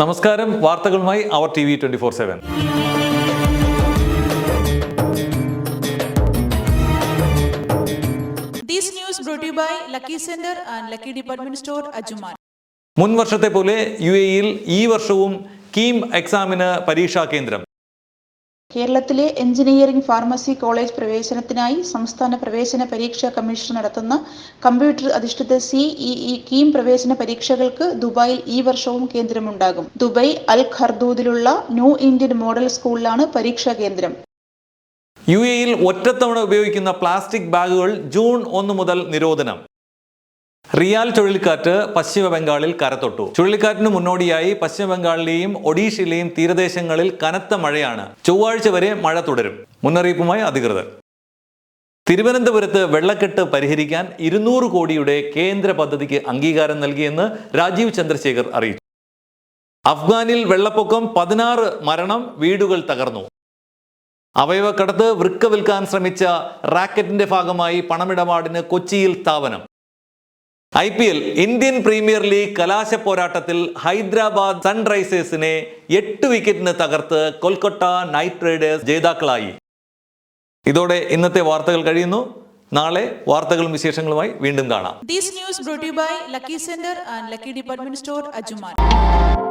നമസ്കാരം. വാർത്തകളുമായി അവർ T V twenty four seven. മുൻ വർഷത്തെ പോലെ യു എയിൽ ഈ വർഷവും കീം എക്സാമിന് പരീക്ഷാ കേന്ദ്രം. കേരളത്തിലെ എഞ്ചിനീയറിംഗ് ഫാർമസി കോളേജ് പ്രവേശനത്തിനായി സംസ്ഥാന പ്രവേശന പരീക്ഷാ കമ്മീഷൻ നടത്തുന്ന കമ്പ്യൂട്ടർ അധിഷ്ഠിത സിഇഇ കീം പ്രവേശന പരീക്ഷകൾക്ക് ദുബായിൽ ഈ വർഷവും കേന്ദ്രമുണ്ടാകും. ദുബായ് അൽ ഖർദൂദിലുള്ള ന്യൂ ഇന്ത്യൻ മോഡൽ സ്കൂളിലാണ് പരീക്ഷാ കേന്ദ്രം. യു എയിൽ ഒറ്റത്തവണ ഉപയോഗിക്കുന്ന പ്ലാസ്റ്റിക് ബാഗുകൾ ജൂൺ ഒന്ന് മുതൽ നിരോധനം. റിയാൽ ചുഴലിക്കാറ്റ് പശ്ചിമ ബംഗാളിൽ കരത്തൊട്ടു. ചുഴലിക്കാറ്റിന് മുന്നോടിയായി പശ്ചിമ ബംഗാളിലെയും ഒഡീഷയിലെയും തീരദേശങ്ങളിൽ കനത്ത മഴയാണ്. ചൊവ്വാഴ്ച വരെ മഴ തുടരും. മുന്നറിയിപ്പുമായി അധികൃതർ. തിരുവനന്തപുരത്ത് വെള്ളക്കെട്ട് പരിഹരിക്കാൻ ഇരുന്നൂറ് കോടിയുടെ കേന്ദ്ര പദ്ധതിക്ക് അംഗീകാരം നൽകിയെന്ന് രാജീവ് ചന്ദ്രശേഖർ അറിയിച്ചു. അഫ്ഗാനിൽ വെള്ളപ്പൊക്കം പതിനാറ് മരണം വീടുകൾ തകർന്നു. അവയവക്കടത്ത് വൃക്ക വിൽക്കാൻ ശ്രമിച്ച റാക്കറ്റിന്റെ ഭാഗമായി പണമിടപാടിന് കൊച്ചിയിൽ സ്ഥാപനം. I P L Indian Premier League കലാശ പോരാട്ടത്തിൽ ഹൈദരാബാദ് സൺറൈസേഴ്സിനെ എട്ട് വിക്കറ്റിന് തകർത്ത് കൊൽക്കത്ത നൈറ്റ് റൈഡേഴ്സ് ജേതാക്കളായി. ഇതോടെ ഇന്നത്തെ വാർത്തകൾ കഴിയുന്നു. നാളെ വാർത്തകളും വിശേഷങ്ങളുമായി വീണ്ടും കാണാം. By Lucky Center and Lucky Department Store, Ajuman.